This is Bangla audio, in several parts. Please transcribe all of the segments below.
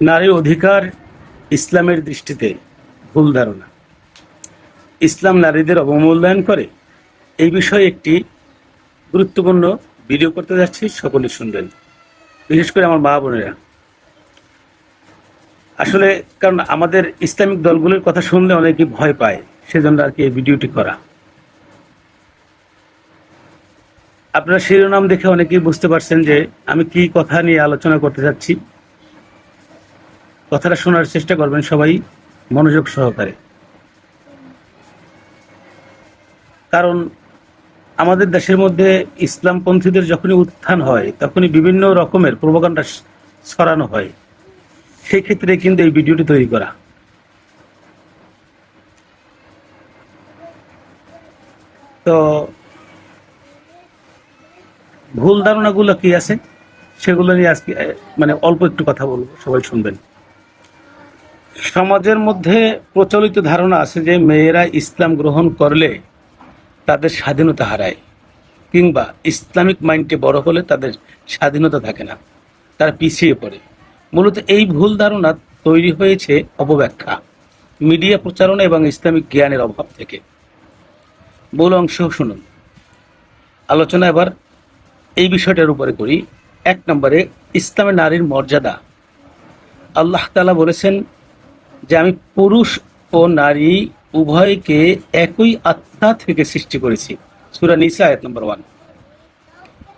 নারীর অধিকার ইসলামের দৃষ্টিতে ভুল ধারণা। ইসলাম নারীদের অবমূল্যায়ন করে। এই বিষয়ে একটি গুরুত্বপূর্ণ ভিডিও করতে যাচ্ছি, সকলে শুনবেন। বিশেষ করে আমার মা বোনেরা। আসলে কারণ আমাদের ইসলামিক দলগুলোর কথা শুনলে অনেকে ভয় পায়, সেজন্য আর কি এই ভিডিওটি করা। আপনারা শিরোনাম দেখে অনেকেই বুঝতে পারছেন যে আমি কি কথা নিয়ে আলোচনা করতে যাচ্ছি। কথাটা শোনার চেষ্টা করবেন সবাই মনোযোগ সহকারে। কারণ আমাদের দেশের মধ্যে ইসলামপন্থীদের যখনই উত্থান হয়, তখনই বিভিন্ন রকমের প্রোপাগান্ডা ছড়ানো হয়। সেই ক্ষেত্রে কিন্তু এই ভিডিওটি তৈরি করা। তো ভুল ধারণাগুলো কি আছে? সেগুলো নিয়ে আজকে মানে অল্প একটু কথা বলব, সবাই শুনবেন। সমাজের মধ্যে প্রচলিত ধারণা আছে যে মেয়েরা ইসলাম গ্রহণ করলে তাদের স্বাধীনতা হারায়, কিংবা ইসলামিক মাইন্ডে বড় হলে তাদের স্বাধীনতা থাকে না, তারা পিছিয়ে পড়ে। মূলত এই ভুল ধারণা তৈরি হয়েছে অপব্যাখ্যা, মিডিয়া প্রচারণা এবং ইসলামিক জ্ঞানের অভাব থেকে। মূল অংশ শুনুন। আলোচনা এবার এই বিষয়টার উপরে করি। এক নম্বরে ইসলামের নারীর মর্যাদা। আল্লাহ তালা বলেছেন যে আমি পুরুষ ও নারী উভয়কে একই আত্মা থেকে সৃষ্টি করেছি। সুরা নিসা আয়াত নম্বর ওয়ান।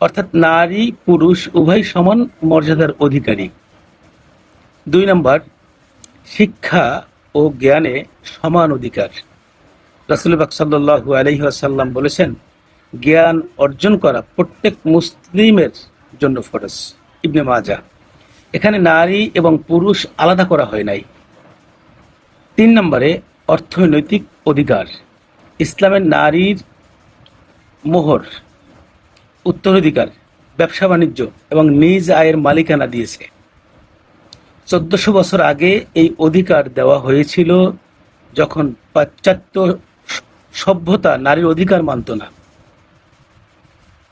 অর্থাৎ নারী, পুরুষ উভয় সমান মর্যাদার অধিকারী। দুই নম্বর, শিক্ষা ও জ্ঞানে সমান অধিকার। রাসুলবাক সাল্লু আলহি আসাল্লাম বলেছেন, জ্ঞান অর্জন করা প্রত্যেক মুসলিমের জন্য ফরজ। ইবনে মাজা এখানে নারী এবং পুরুষ আলাদা করা হয় নাই। তিন নম্বরে অর্থনৈতিক অধিকার। ইসলামের নারীর মোহর, উত্তরাধিকার, ব্যবসা বাণিজ্য এবং নিজ আয়ের মালিকানা দিয়েছে। চোদ্দশো বছর আগে এই অধিকার দেওয়া হয়েছিল যখন পাশ্চাত্য সভ্যতা নারীর অধিকার মানত না।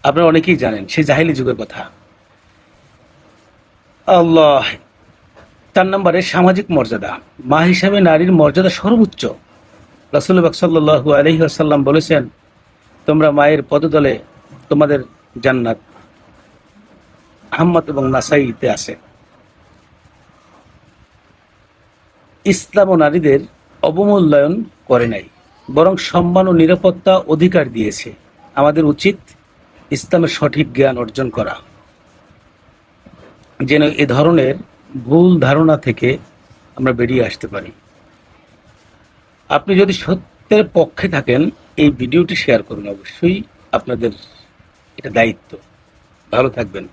আপনারা অনেকেই জানেন, সে জাহিলি যুগের কথা। আল্লাহ চার নম্বরে সামাজিক মর্যাদা। মা হিসাবে নারীর মর্যাদা সর্বোচ্চ। রাসুল সাল্লু আলহি আসাল্লাম বলেছেন, তোমরা মায়ের পদতলে তোমাদের জান্নাত আহম্মদ এবং নাসাইতে আছে। ইসলাম ও নারীদের অবমূল্যায়ন করে নাই, বরং সম্মান ও নিরাপত্তা অধিকার দিয়েছে। আমাদের উচিত ইসলামের সঠিক জ্ঞান অর্জন করা। যেন এ ধরনের ভুল ধারণা থেকে আমরা বেরিয়ে আসতে পারি। আপনি যদি সত্যের পক্ষে থাকেন, এই ভিডিওটি শেয়ার করুন। অবশ্যই আপনাদের এটা দায়িত্ব। ভালো থাকবেন।